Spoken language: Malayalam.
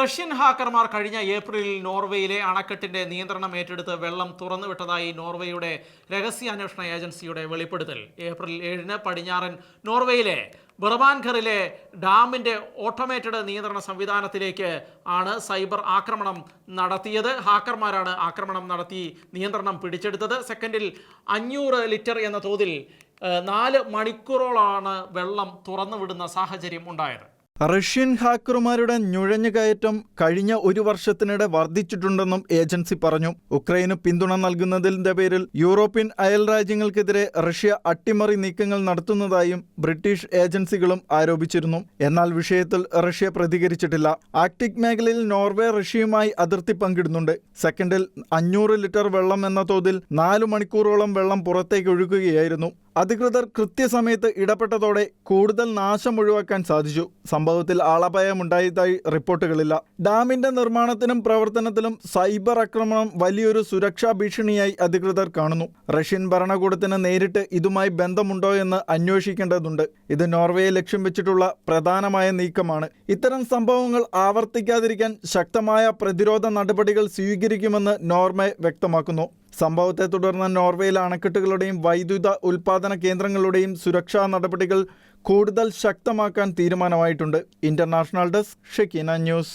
റഷ്യൻ ഹാക്കർമാർ കഴിഞ്ഞ ഏപ്രിലിൽ നോർവേയിലെ അണക്കെട്ടിന്റെ നിയന്ത്രണം ഏറ്റെടുത്ത് വെള്ളം തുറന്നുവിട്ടതായി നോർവേയുടെ രഹസ്യാന്വേഷണ ഏജൻസിയുടെ വെളിപ്പെടുത്തൽ. ഏപ്രിൽ ഏഴിന് പടിഞ്ഞാറൻ നോർവേയിലെ ബർബാൻഖറിലെ ഡാമിന്റെ ഓട്ടോമേറ്റഡ് നിയന്ത്രണ സംവിധാനത്തിലേക്ക് ആണ് സൈബർ ആക്രമണം നടത്തിയത്. ഹാക്കർമാരാണ് ആക്രമണം നടത്തി നിയന്ത്രണം പിടിച്ചെടുത്തത്. സെക്കൻഡിൽ അഞ്ഞൂറ് ലിറ്റർ എന്ന തോതിൽ നാല് മണിക്കൂറോളാണ് വെള്ളം തുറന്നുവിടുന്ന സാഹചര്യം ഉണ്ടായത്. റഷ്യൻ ഹാക്കർമാരുടെ നുഴഞ്ഞുകയറ്റം കഴിഞ്ഞ ഒരു വർഷത്തിനിടെ വർദ്ധിച്ചിട്ടുണ്ടെന്നും ഏജൻസി പറഞ്ഞു. ഉക്രൈന് പിന്തുണ നൽകുന്നതിന്റെ പേരിൽ യൂറോപ്യൻ അയൽ രാജ്യങ്ങൾക്കെതിരെ റഷ്യ അട്ടിമറി നീക്കങ്ങൾ നടത്തുന്നതായും ബ്രിട്ടീഷ് ഏജൻസികളും ആരോപിച്ചിരുന്നു. എന്നാൽ വിഷയത്തിൽ റഷ്യ പ്രതികരിച്ചിട്ടില്ല. ആർട്ടിക് മേഖലയിൽ നോർവേ റഷ്യയുമായി അതിർത്തി പങ്കിടുന്നുണ്ട്. സെക്കൻഡിൽ അഞ്ഞൂറ് ലിറ്റർ വെള്ളം എന്ന തോതിൽ നാലു മണിക്കൂറോളം വെള്ളം പുറത്തേക്ക് ഒഴുകുകയായിരുന്നു. അധികൃതർ കൃത്യസമയത്ത് ഇടപെട്ടതോടെ കൂടുതൽ നാശം ഒഴിവാക്കാൻ സാധിച്ചു. സംഭവത്തിൽ ആളപായമുണ്ടായതായി റിപ്പോർട്ടുകളില്ല. ഡാമിന്റെ നിർമ്മാണത്തിനും പ്രവർത്തനത്തിലും സൈബർ ആക്രമണം വലിയൊരു സുരക്ഷാ ഭീഷണിയായി അധികൃതർ കാണുന്നു. റഷ്യൻ ഭരണകൂടത്തിന് നേരിട്ട് ഇതുമായി ബന്ധമുണ്ടോ എന്ന് അന്വേഷിക്കേണ്ടതുണ്ട്. ഇത് നോർവേയെ ലക്ഷ്യം വെച്ചിട്ടുള്ള പ്രധാനമായ നീക്കമാണ്. ഇത്തരം സംഭവങ്ങൾ ആവർത്തിക്കാതിരിക്കാൻ ശക്തമായ പ്രതിരോധ നടപടികൾ സ്വീകരിക്കുമെന്ന് നോർവേ വ്യക്തമാക്കുന്നു. സംഭവത്തെ തുടർന്ന് നോർവേയിൽ അണക്കെട്ടുകളുടെയും വൈദ്യുത ഉൽപാദന കേന്ദ്രങ്ങളുടെയും സുരക്ഷാ നടപടികൾ കൂടുതൽ ശക്തമാക്കാൻ തീരുമാനമായിട്ടുണ്ട്. International desk Shekinah news.